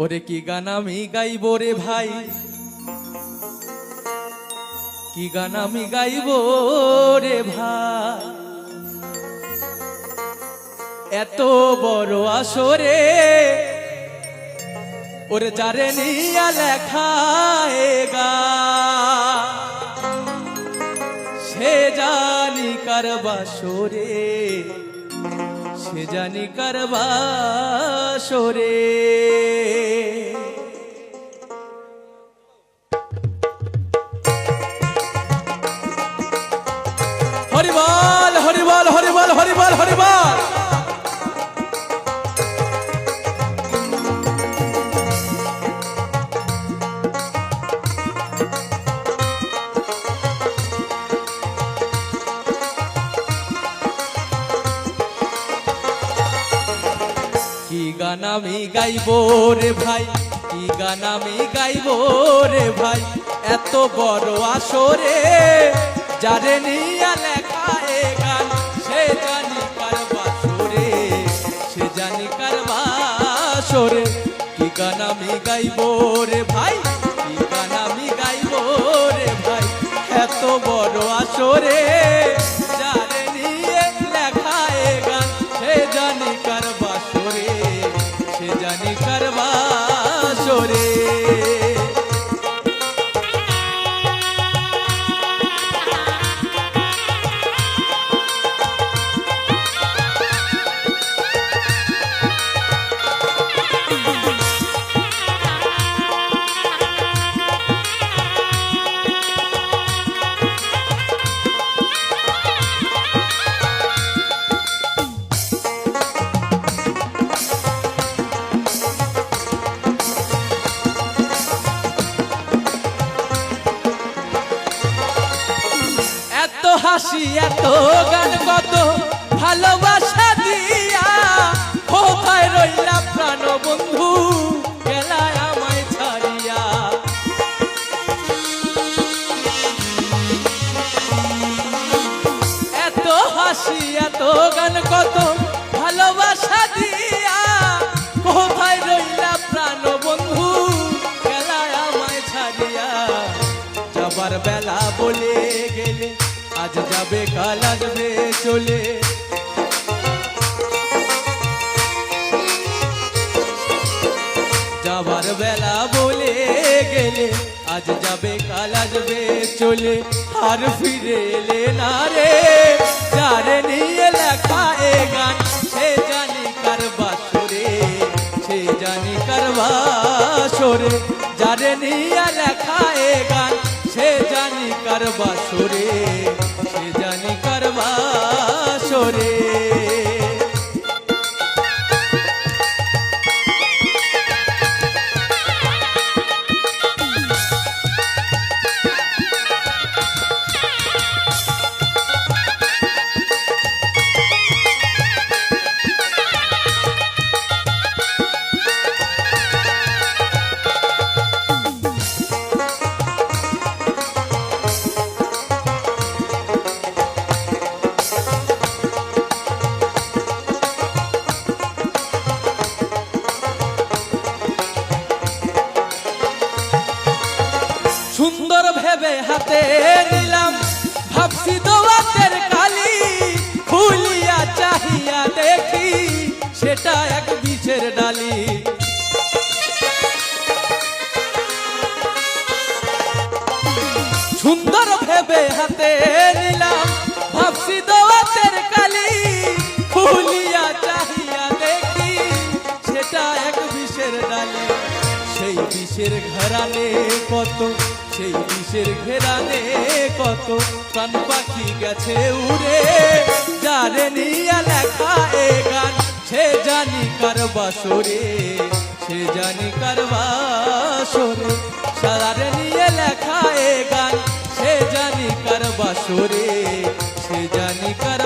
ওরে কি গান আমি গাইব রে ভাই? কি গান আমি গাইব রে ভাই? এত বড় আসরে ওরে যারে নিয়া লেখা এ গান সে জানি কারবা সরে সে জানি কারবা সরে। হরিবল হরিবল হরিবল হরিবল হরিবল। গাইব রে ভাই, কি গান আমি গাইব রে ভাই? এত বড় আসরে যারে নিয়া লেখা এ গান, সে জানি কার বাসরে, সে জানি কার বাসরে। কি গান আমি গাইব রে ভাই, কি গান আমি গাইব রে ভাই? এত বড় আসরে সে এত গান কত ভালোবাসা দিয়া কোথায় রইলা প্রাণ বন্ধু ছাড়িয়া। এত হাসি, এত গান কত ভালোবাসা প্রাণ বন্ধু ছাড়িয়া। বেলা বলে আজ যাবে, কাল চলে। যাবার বেলা বলে গেলে, আজ যাবে, কাল আসবে, চলে। আর ফিরে এলে না রে, যারে নিয়ে লেখা এ গান, সে জানি কার বাসরে, সে জানি কার বাসরে। যারে নিয়ে লেখা এ গান, সে জানি কার বাসরে। এক বিছের ডালি। সুন্দর ভেবে হাতে নিলাম, ভাবছি দোয়াতের কালি। খুলিয়া চাহিয়া দেখি, সেটা এক বিষের ডালি। সেই বিষের ঘরানে কত, সেই বিষের ঘেরানে কত। প্রাণ পাখি গেছে উড়ে যারে নিয়ে লেখা এ গান সে জানি কার বাসরে সে জানি কার বাসরে সারারে নিয়ে লেখা এ গান, সে জানি কার বাসরে সে জানি কার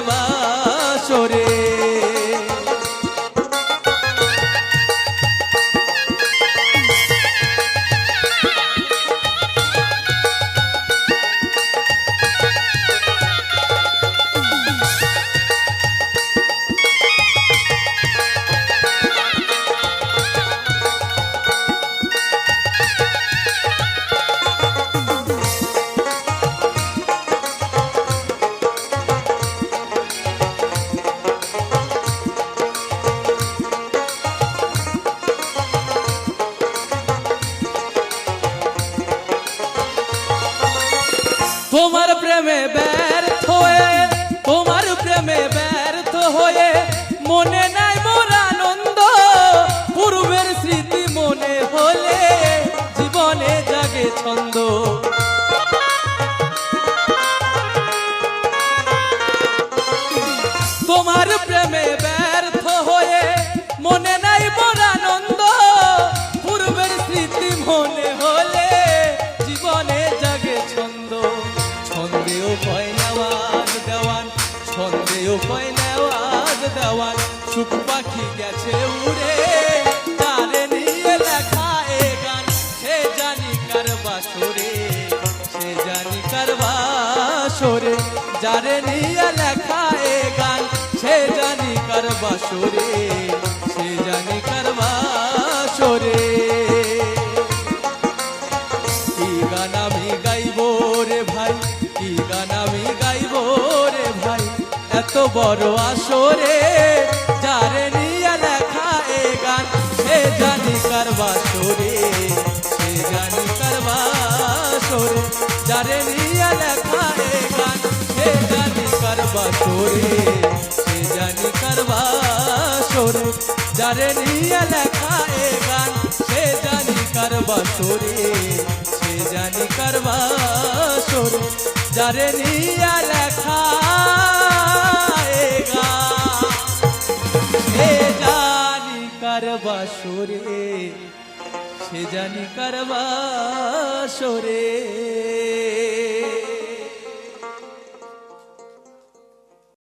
তোমার প্রেমে ব্যর্থ হয়ে তোমার প্রেমে ব্যর্থ হয়ে যারে নিয়ে লেখা এ গান, সে জানি কার বাসরে, সে জানি কার বাসরে। কি গান আমি গাইব রে ভাই, কি গান আমি গাইব রে ভাই? এত বড় আসরে, যারে নিয়ে লেখা এ গান, সে জানি কার বাসরে, সে জানি কার বাসরে। যারে নিয়ে বাসরে, সে জানি কার বাসরে, যারে নিয়ে লেখা এ গান, সে জানি কার বাসরে, সে জানি কার বাসরে, যারে নিয়ে লেখা এ গান, সে জানি কার বাসরে, সে জানি কার বাসরে।